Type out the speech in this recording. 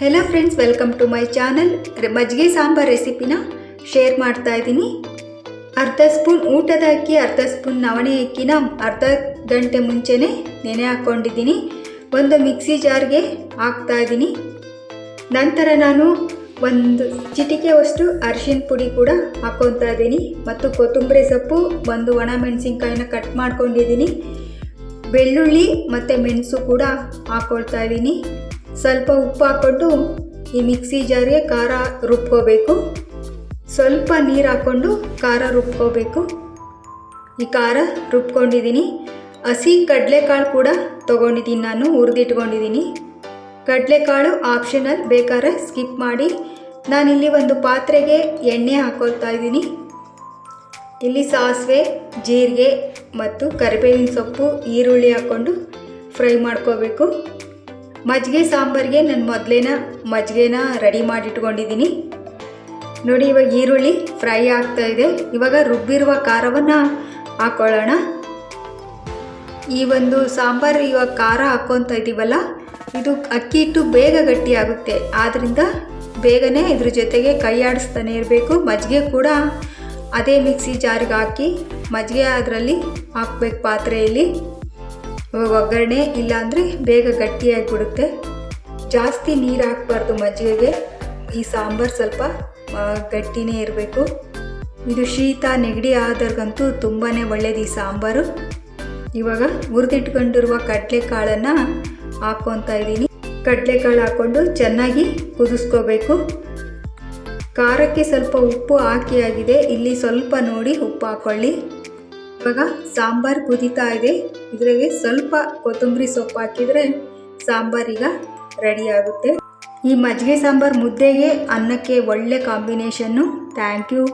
Hello friends welcome to my channel ಮಜ್ಜಿಗೆ ಸಾಂಬಾರ್ ರೆಸಿಪಿನ share ಮಾಡ್ತಾ ಇದ್ದೀನಿ. ಅರ್ಧ ಸ್ಪೂನ್ ಊಟದ ಅಕ್ಕಿ, ಅರ್ಧ ಸ್ಪೂನ್ ನವಣೆ ಅಕ್ಕಿನ ಅರ್ಧ ಗಂಟೆ ಮುಂಚೆನೇ ನೆನೆ ಹಾಕ್ಕೊಂಡಿದ್ದೀನಿ ಒಂದು ಮಿಕ್ಸಿ ಜಾರ್ಗೆ ಹಾಕ್ತಾ ಇದ್ದೀನಿ. ನಂತರ ನಾನು ಒಂದು ಚಿಟಿಕೆಯಷ್ಟು ಅರಿಶಿನ ಪುಡಿ ಕೂಡ ಹಾಕ್ಕೊತಾ ಇದ್ದೀನಿ. ಮತ್ತು ಕೊತ್ತಂಬರಿ ಸೊಪ್ಪು, ಒಂದು ಒಣ ಮೆಣಸಿನ್ಕಾಯಿನ ಕಟ್ ಮಾಡ್ಕೊಂಡಿದ್ದೀನಿ. ಬೆಳ್ಳುಳ್ಳಿ ಮತ್ತು ಮೆಣಸು ಕೂಡ ಹಾಕ್ಕೊಳ್ತಾ ಇದ್ದೀನಿ. ಸ್ವಲ್ಪ ಉಪ್ಪು ಹಾಕ್ಕೊಂಡು ಈ ಮಿಕ್ಸಿ ಜಾರಿಗೆ ಖಾರ ರುಬ್ಕೋಬೇಕು. ಸ್ವಲ್ಪ ನೀರು ಹಾಕ್ಕೊಂಡು ಖಾರ ರುಬ್ಕೋಬೇಕು. ಈ ಖಾರ ರುಬ್ಕೊಂಡಿದ್ದೀನಿ. ಹಸಿ ಕಡಲೆಕಾಳು ಕೂಡ ತೊಗೊಂಡಿದ್ದೀನಿ ನಾನು, ಹುರಿದಿಟ್ಕೊಂಡಿದ್ದೀನಿ. ಕಡಲೆಕಾಳು ಆಪ್ಷನಲ್, ಬೇಕಾದ್ರೆ ಸ್ಕಿಪ್ ಮಾಡಿ. ನಾನಿಲ್ಲಿ ಒಂದು ಪಾತ್ರೆಗೆ ಎಣ್ಣೆ ಹಾಕೋತಾ ಇದ್ದೀನಿ. ಇಲ್ಲಿ ಸಾಸಿವೆ, ಜೀರಿಗೆ ಮತ್ತು ಕರಿಬೇವಿನ ಸೊಪ್ಪು, ಈರುಳ್ಳಿ ಹಾಕ್ಕೊಂಡು ಫ್ರೈ ಮಾಡ್ಕೋಬೇಕು. ಮಜ್ಜಿಗೆ ಸಾಂಬಾರಿಗೆ ನಾನು ಮೊದಲೇನ ಮಜ್ಜಿಗೆನ ರೆಡಿ ಮಾಡಿಟ್ಕೊಂಡಿದ್ದೀನಿ ನೋಡಿ, ಇವಾಗ ಈರುಳ್ಳಿ ಫ್ರೈ ಆಗ್ತಾ ಇದೆ. ಇವಾಗ ರುಬ್ಬಿರುವ ಖಾರವನ್ನು ಹಾಕೊಳ್ಳೋಣ. ಈ ಒಂದು ಸಾಂಬಾರು, ಇವಾಗ ಖಾರ ಹಾಕ್ಕೊತ ಇದ್ದೀವಲ್ಲ ಇದು ಅಕ್ಕಿ ಹಿಟ್ಟು ಬೇಗ ಗಟ್ಟಿಯಾಗುತ್ತೆ ಆದ್ದರಿಂದ ಬೇಗನೆ ಇದ್ರ ಜೊತೆಗೆ ಕೈ ಆಡಿಸ್ತಾನೆ ಇರಬೇಕು. ಮಜ್ಜಿಗೆ ಕೂಡ ಅದೇ ಮಿಕ್ಸಿ ಜಾರಿಗೆ ಹಾಕಿ ಮಜ್ಜಿಗೆ ಅದರಲ್ಲಿ ಹಾಕ್ಬೇಕು ಪಾತ್ರೆಯಲ್ಲಿ. ಒಗ್ಗರಣೆ ಇಲ್ಲಾಂದರೆ ಬೇಗ ಗಟ್ಟಿಯಾಗಿ ಬಿಡುತ್ತೆ. ಜಾಸ್ತಿ ನೀರು ಹಾಕಬಾರ್ದು ಮಜ್ಜಿಗೆಗೆ. ಈ ಸಾಂಬಾರು ಸ್ವಲ್ಪ ಗಟ್ಟಿನೇ ಇರಬೇಕು. ಇದು ಶೀತ, ನೆಗಡಿ ಆದವ್ರಿಗಂತೂ ತುಂಬಾ ಒಳ್ಳೇದು ಈ ಸಾಂಬಾರು. ಇವಾಗ ಹುರಿದಿಟ್ಕೊಂಡಿರುವ ಕಡಲೆಕಾಳನ್ನು ಹಾಕ್ಕೊತಾ ಇದ್ದೀನಿ. ಕಡಲೆಕಾಳು ಹಾಕ್ಕೊಂಡು ಚೆನ್ನಾಗಿ ಕುದಿಸ್ಕೋಬೇಕು. ಖಾರಕ್ಕೆ ಸ್ವಲ್ಪ ಉಪ್ಪು ಹಾಕಿ ಆಗಿದೆ. ಇಲ್ಲಿ ಸ್ವಲ್ಪ ನೋಡಿ ಉಪ್ಪು ಹಾಕ್ಕೊಳ್ಳಿ ಇವಾಗ ಸಾಂಬಾರು ಕುದೀತಾ ಇದೆ. ಇದ್ರಾಗೆ ಸ್ವಲ್ಪ ಕೊತ್ತಂಬರಿ ಸೊಪ್ಪು ಹಾಕಿದರೆ ಈಗ ರೆಡಿ ಆಗುತ್ತೆ. ಈ ಮಜ್ಜಿಗೆ ಸಾಂಬಾರು ಮುದ್ದೆಗೆ ಅನ್ನಕ್ಕೆ ಒಳ್ಳೆ ಕಾಂಬಿನೇಷನ್ನು ಥ್ಯಾಂಕ್ ಯು